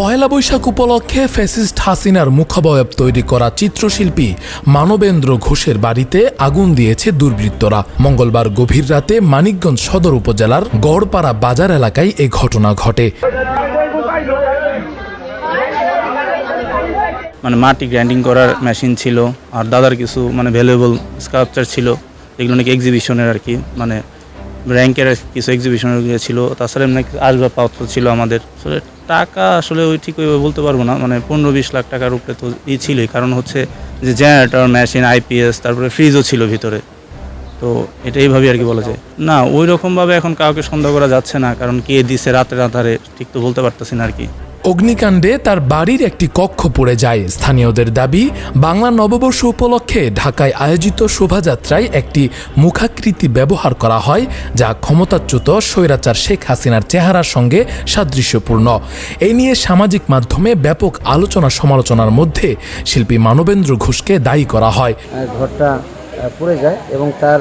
পহেলা বৈশাখ উপলক্ষে ফ্যাসিস্ট হাসিনার মুখাবয়ব তৈরি করা চিত্রশিল্পী মানবেন্দ্র ঘোষের বাড়িতে আগুন দিয়েছে দুর্বৃত্তরা। মঙ্গলবার গভীর রাতে মানিকগঞ্জ সদর উপজেলার গড়পাড়া বাজার এলাকায় এই ঘটনা ঘটে। মানে মাটি গ্রাইন্ডিং করার মেশিন ছিল, আর দাদার কিছু মানে ভ্যালুয়েবল স্কাল্পচার ছিল, এগুলো নাকি এক্সিবিশনের আর কি মানে র্যাঙ্কের কিছু এক্সিবিশনের ছিল, তাছাড়া আসবাবপত্র ছিল আমাদের। টাকা আসলে ওই ঠিক ওইভাবে বলতে পারব না। মানে পনেরো বিশ লাখ টাকার উপরে তো ই ছিলই। কারণ হচ্ছে যে জেনারেটর মেশিন আইপিএস তারপরে ফ্রিজও ছিল ভিতরে। তো এটা এইভাবেই আর কি বলা যায়। না ওই রকমভাবে এখন কাউকে সন্দেহ করা যাচ্ছে না। কারণ কে দিছে রাতে রাতারে ঠিক তো বলতে পারতেছি না আর কি। অগ্নিকাণ্ডে তার বাড়ির একটি কক্ষ পড়ে যায়। স্থানীয়দের দাবি, বাংলা নববর্ষ উপলক্ষে ঢাকায় আয়োজিত শোভাযাত্রায় একটি মুখাকৃতি ব্যবহার করা হয়, যা ক্ষমতাচ্যুত স্বৈরাচার শেখ হাসিনার চেহারার সঙ্গে সাদৃশ্যপূর্ণ। এই নিয়ে সামাজিক মাধ্যমে ব্যাপক আলোচনা সমালোচনার মধ্যে শিল্পী মানবেন্দ্র ঘোষকে দায়ী করা হয়। ঘরটা পুড়ে যায় এবং তার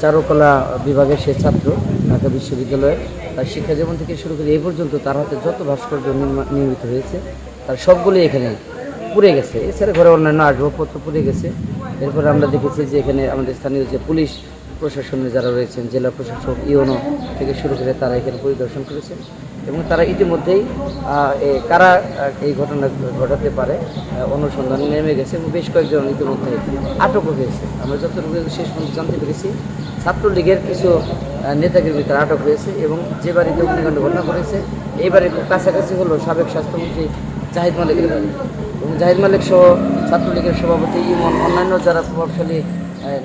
চারুকলা বিভাগের সে ছাত্র ঢাকা বিশ্ববিদ্যালয়ে তার শিক্ষা জীবন থেকে শুরু করে এই পর্যন্ত তার হাতে যত ভাস্কর্য নির্মিত হয়েছে, তার সবগুলি এখানে পুড়ে গেছে। এছাড়া ঘরে অন্যান্য আসবাবপত্র পুড়ে গেছে। এরপরে আমরা দেখেছি যে এখানে আমাদের স্থানীয় যে পুলিশ প্রশাসনের যারা রয়েছেন জেলা প্রশাসক ইওনো থেকে শুরু করে তারা এখানে পরিদর্শন করেছেন এবং তারা ইতিমধ্যেই কারা এই ঘটনা ঘটাতে পারে অনুসন্ধানে নেমে গেছে এবং বেশ কয়েকজন ইতিমধ্যে আটকও হয়েছে। আমরা যতটুকু শেষ পর্যন্ত জানতে পেরেছি ছাত্রলীগের কিছু আহ, নেতাদের ভিতরে আটক হয়েছে এবং যে বাড়িতে অগ্নিকাণ্ড ঘটনা করেছে এই বাড়ির কাছাকাছি হলো সাবেক স্বাস্থ্যমন্ত্রী জাহিদ মালিকের বাড়ি। এবং জাহিদ মালিক সহ ছাত্রলীগের সভাপতি ইমন অন্যান্য যারা প্রভাবশালী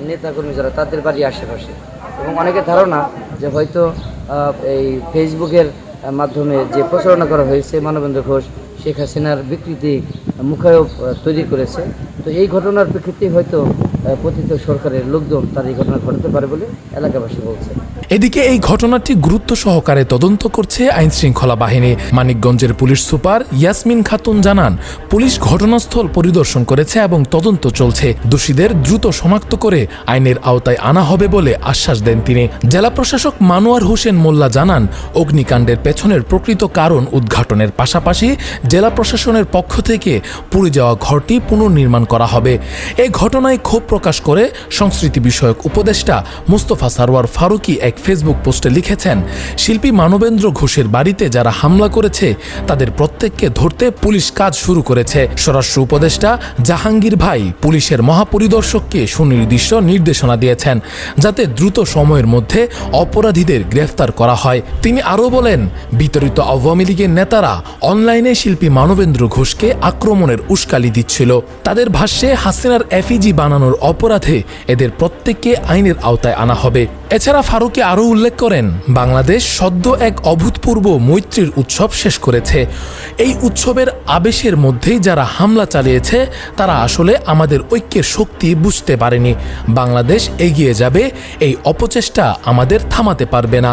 নেতাকর্মী যারা, তাদের বাড়ি আশেপাশে। এবং অনেকের ধারণা যে হয়তো এই ফেসবুকের মাধ্যমে যে প্রচারণা করা হয়েছে মানবেন্দ্র ঘোষ, শেখ হাসিনার বিকৃতি মুখায়ব তৈরি করেছে। তো এই ঘটনার প্রেক্ষিতে হয়তো পতিত সরকারের লোকজন তার এই ঘটনা ঘটাতে পারে বলে এলাকাবাসী বলছে। এদিকে এই ঘটনাটি গুরুত্ব সহকারে তদন্ত করছে আইন শৃঙ্খলা বাহিনী। মানিকগঞ্জের পুলিশ সুপার ইয়াসমিন খাতুন জানান, পুলিশ ঘটনাস্থল পরিদর্শন করেছে এবং তদন্ত চলছে। দোষীদের দ্রুত শনাক্ত করে আইনের আওতায় আনা হবে বলে আশ্বাস দেন তিনি। জেলা প্রশাসক মানোয়ার হোসেন মোল্লা জানান, অগ্নিকাণ্ডের পেছনের প্রকৃত কারণ উদ্ঘাটনের পাশাপাশি জেলা প্রশাসনের পক্ষ থেকে পুড়ে যাওয়া ঘরটি পুনর্নির্মাণ করা হবে। এই ঘটনায় ক্ষোভ প্রকাশ করে সংস্কৃতি বিষয়ক উপদেষ্টা মুস্তফা সারওয়ার ফারুকি এক ফেসবুক পোস্টে লিখেছেন, শিল্পী মানবেন্দ্র ঘোষের বাড়িতে যারা হামলা করেছে, তাদের প্রত্যেককে ধরতে পুলিশ কাজ শুরু করেছে। স্বরাষ্ট্র উপদেষ্টা জাহাঙ্গীর ভাই পুলিশের মহাপরিদর্শককে সুনির্দিষ্ট নির্দেশনা দিয়েছেন, যাতে দ্রুত সময়ের মধ্যে অপরাধীদের গ্রেফতার করা হয়। তিনি আরও বলেন, বিতরিত আওয়ামী লীগের নেতারা অনলাইনে শিল্পী মানবেন্দ্র ঘোষকে আক্রমণের উস্কালি দিচ্ছিল। তাদের ভাষ্যে, হাসিনার এফিজি বানানোর অপরাধে এদের প্রত্যেককে আইনের আওতায় আনা হবে। এছাড়া ফারুকি আরও উল্লেখ করেন, বাংলাদেশ সদ্য এক অভূতপূর্ব মৈত্রীর উৎসব শেষ করেছে। এই উৎসবের আবেশের মধ্যেই যারা হামলা চালিয়েছে, তারা আসলে আমাদের ঐক্যের শক্তি বুঝতে পারেনি। বাংলাদেশ এগিয়ে যাবে, এই অপচেষ্টা আমাদের থামাতে পারবে না।